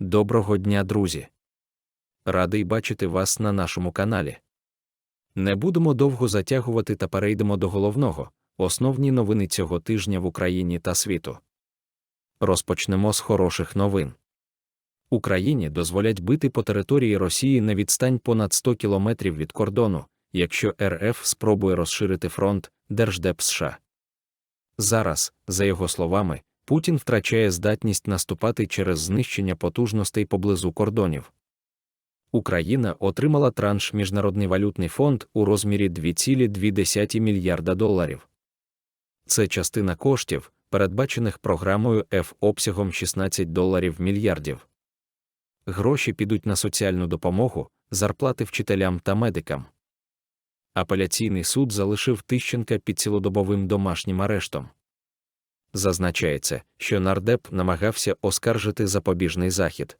Доброго дня, друзі! Радий бачити вас на нашому каналі. Не будемо довго затягувати та перейдемо до головного основні новини цього тижня в Україні та світу. Розпочнемо з хороших новин. Україні дозволять бити по території Росії на відстань понад 100 кілометрів від кордону, якщо РФ спробує розширити фронт Держдеп США. Зараз, за його словами, Путін втрачає здатність наступати через знищення потужностей поблизу кордонів. Україна отримала транш Міжнародний валютний фонд у розмірі 2,2 мільярда доларів. Це частина коштів, передбачених програмою F обсягом 16 доларів мільярдів. Гроші підуть на соціальну допомогу, зарплати вчителям та медикам. Апеляційний суд залишив Тищенка під цілодобовим домашнім арештом. Зазначається, що нардеп намагався оскаржити запобіжний захід.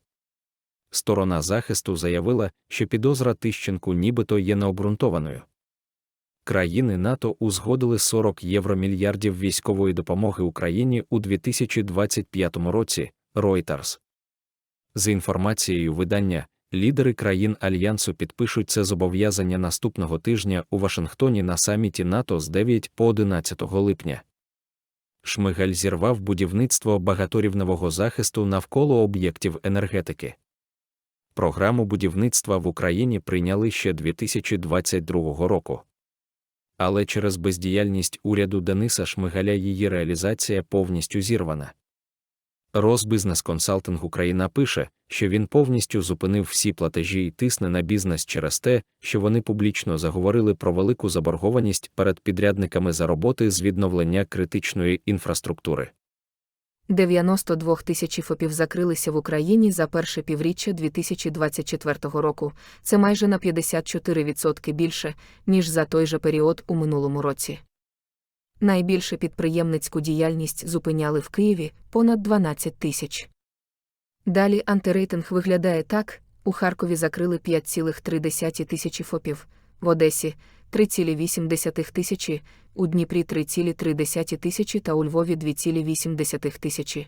Сторона захисту заявила, що підозра Тищенку нібито є необґрунтованою. Країни НАТО узгодили 40 євромільярдів військової допомоги Україні у 2025 році. Reuters. За інформацією видання, лідери країн Альянсу підпишуть це зобов'язання наступного тижня у Вашингтоні на саміті НАТО з 9 по 11 липня. Шмигаль зірвав будівництво багаторівневого захисту навколо об'єктів енергетики. Програму будівництва в Україні прийняли ще 2022 року. Але через бездіяльність уряду Дениса Шмигаля її реалізація повністю зірвана. Розбізнес Консалтинг Україна пише, що він повністю зупинив всі платежі і тисне на бізнес через те, що вони публічно заговорили про велику заборгованість перед підрядниками за роботи з відновлення критичної інфраструктури. 92 тисячі ФОПів закрилися в Україні за перше півріччя 2024 року. Це майже на 54% більше, ніж за той же період у минулому році. Найбільше підприємницьку діяльність зупиняли в Києві понад 12 тисяч. Далі антирейтинг виглядає так: у Харкові закрили 5,3 тисячі ФОПів, в Одесі 3,8 тисячі, у Дніпрі 3,3 тисячі та у Львові 2,8 тисячі.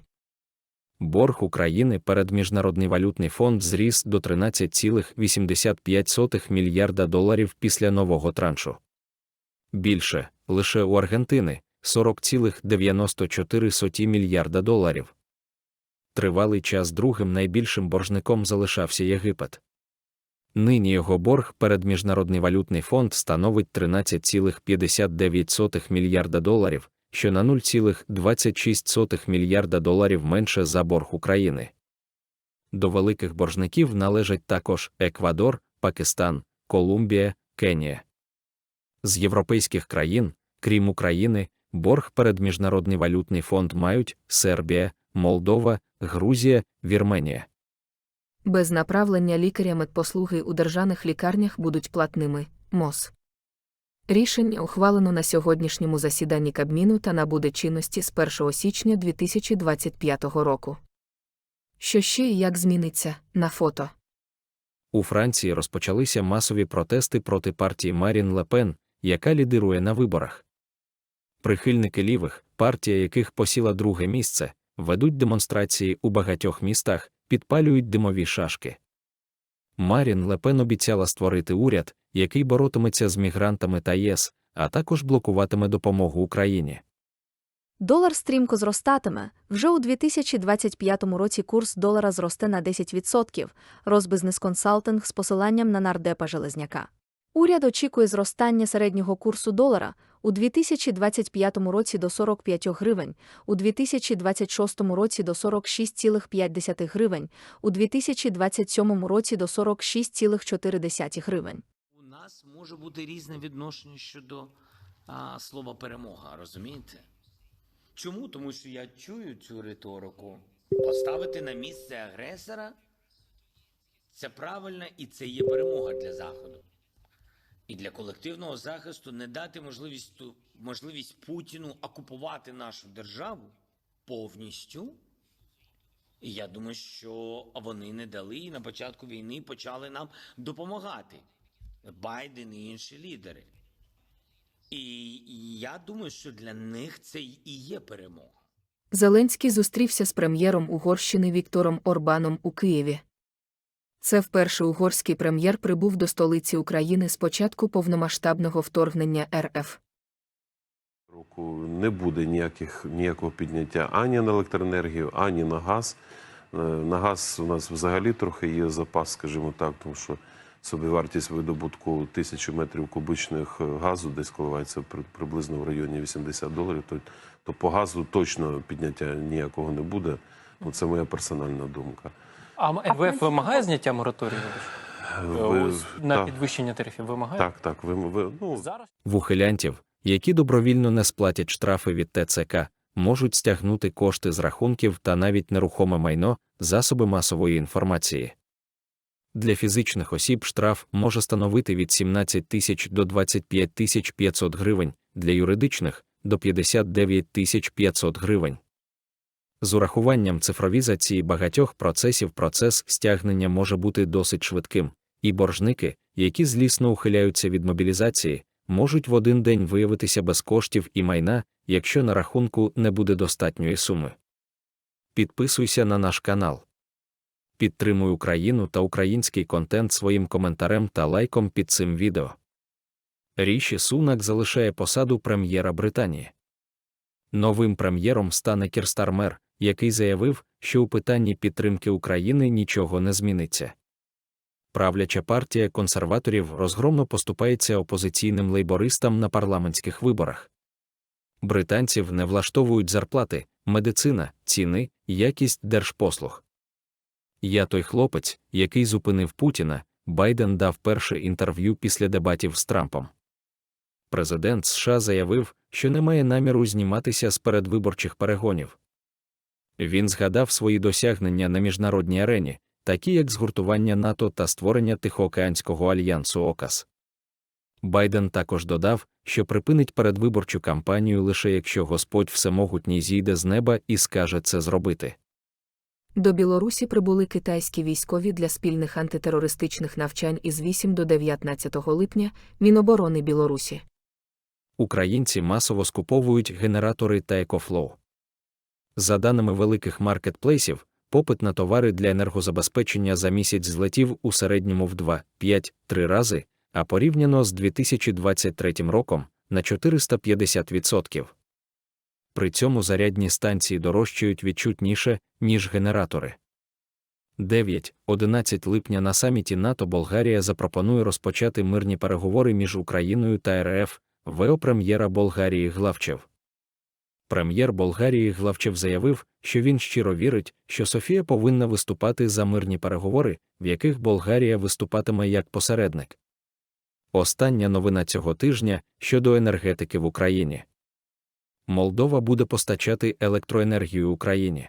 Борг України перед Міжнародний валютний фонд зріс до 13,85 мільярда доларів після нового траншу. Більше лише у Аргентини 40,94 мільярда доларів. Тривалий час другим найбільшим боржником залишався Єгипет. Нині його борг перед Міжнародний валютний фонд становить 13,59 мільярда доларів, що на 0,26 мільярда доларів менше за борг України. До великих боржників належать також Еквадор, Пакистан, Колумбія, Кенія. З європейських країн, крім України, борг перед Міжнародний валютний фонд мають Сербія, Молдова, Грузія, Вірменія. Без направлення лікаря медпослуги у державних лікарнях будуть платними МОЗ. Рішення ухвалено на сьогоднішньому засіданні Кабміну та набуде чинності з 1 січня 2025 року. Що ще і як зміниться на фото? У Франції розпочалися масові протести проти партії Марін Лепен, яка лідирує на виборах. Прихильники лівих, партія яких посіла друге місце, ведуть демонстрації у багатьох містах, підпалюють димові шашки. Марін Лепен обіцяла створити уряд, який боротиметься з мігрантами та ЄС, а також блокуватиме допомогу Україні. Долар стрімко зростатиме. Вже у 2025 році курс долара зросте на 10%. Розбизнес консалтинг з посиланням на нардепа Железняка. Уряд очікує зростання середнього курсу долара у 2025 році до 45 гривень, у 2026 році до 46,5 гривень, у 2027 році до 46,4 гривень. У нас може бути різне відношення щодо а, слова перемога, розумієте? Чому? Тому що я чую цю риторику. Поставити на місце агресора це правильно і це є перемога для Заходу. І для колективного захисту не дати можливість, можливість Путіну окупувати нашу державу повністю. І я думаю, що вони не дали і на початку війни почали нам допомагати. Байден і інші лідери. І я думаю, що для них це і є перемога. Зеленський зустрівся з прем'єром Угорщини Віктором Орбаном у Києві. Це вперше угорський прем'єр прибув до столиці України з початку повномасштабного вторгнення РФ. року не буде ніяких, ніякого підняття ані на електроенергію, ані на газ. Е, На газ у нас взагалі трохи є запас, скажімо так, тому що собівартість видобутку тисячі метрів кубичних е, газу десь коливається при- приблизно в районі 80 доларів. То, то по газу точно підняття ніякого не буде. Ну, це моя персональна думка. А МВФ вимагає зняття мораторію? Ви- на так, підвищення тарифів вимагає? так, так. Ви, ви, ну, Зараз В ухилянтів, які добровільно не сплатять штрафи від ТЦК, можуть стягнути кошти з рахунків та навіть нерухоме майно, засоби масової інформації. Для фізичних осіб штраф може становити від 17 тисяч до 25 тисяч 500 гривень, для юридичних – до 59 тисяч 500 гривень. З урахуванням цифровізації багатьох процесів процес стягнення може бути досить швидким, і боржники, які злісно ухиляються від мобілізації, можуть в один день виявитися без коштів і майна, якщо на рахунку не буде достатньої суми. Підписуйся на наш канал. Підтримуй Україну та український контент своїм коментарем та лайком під цим відео. Ріші Сунак залишає посаду прем'єра Британії. Новим прем'єром стане Кір Стармер, який заявив, що у питанні підтримки України нічого не зміниться. Правляча партія консерваторів розгромно поступається опозиційним лейбористам на парламентських виборах. Британців не влаштовують зарплати, медицина, ціни, якість держпослуг. Я той хлопець, який зупинив Путіна, Байден дав перше інтерв'ю після дебатів з Трампом. Президент США заявив, що не має наміру зніматися з передвиборчих перегонів. Він згадав свої досягнення на міжнародній арені, такі як згуртування НАТО та створення Тихоокеанського альянсу ОКАС. Байден також додав, що припинить передвиборчу кампанію лише якщо Господь Всемогутній зійде з неба і скаже це зробити. До Білорусі прибули китайські військові для спільних антитерористичних навчань із 8 до 19 липня Міноборони Білорусі. Українці масово скуповують генератори та екофлоу. За даними великих маркетплейсів, попит на товари для енергозабезпечення за місяць злетів у середньому в 2-5-3 рази, а порівняно з 2023 роком на 450%. При цьому зарядні станції дорожчають відчутніше, ніж генератори. 9-11 липня на саміті НАТО Болгарія запропонує розпочати мирні переговори між Україною та РФ, ВО прем'єра Болгарії Главчев. Прем'єр Болгарії Главчев заявив, що він щиро вірить, що Софія повинна виступати за мирні переговори, в яких Болгарія виступатиме як посередник. Остання новина цього тижня щодо енергетики в Україні. Молдова буде постачати електроенергію Україні.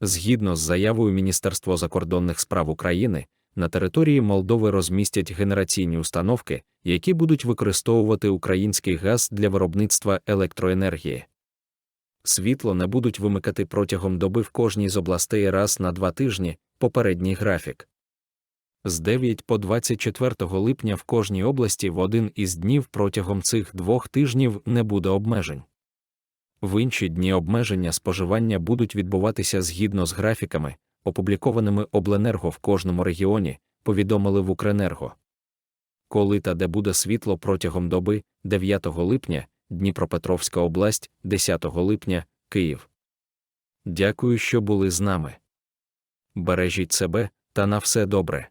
Згідно з заявою Міністерства закордонних справ України, на території Молдови розмістять генераційні установки, які будуть використовувати український газ для виробництва електроенергії. Світло не будуть вимикати протягом доби в кожній з областей раз на два тижні, попередній графік. З 9 по 24 липня в кожній області в один із днів протягом цих двох тижнів не буде обмежень. В інші дні обмеження споживання будуть відбуватися згідно з графіками, опублікованими обленерго в кожному регіоні, повідомили в Укренерго. Коли та де буде світло протягом доби 9 липня, Дніпропетровська область, 10 липня, Київ. Дякую, що були з нами. Бережіть себе та на все добре.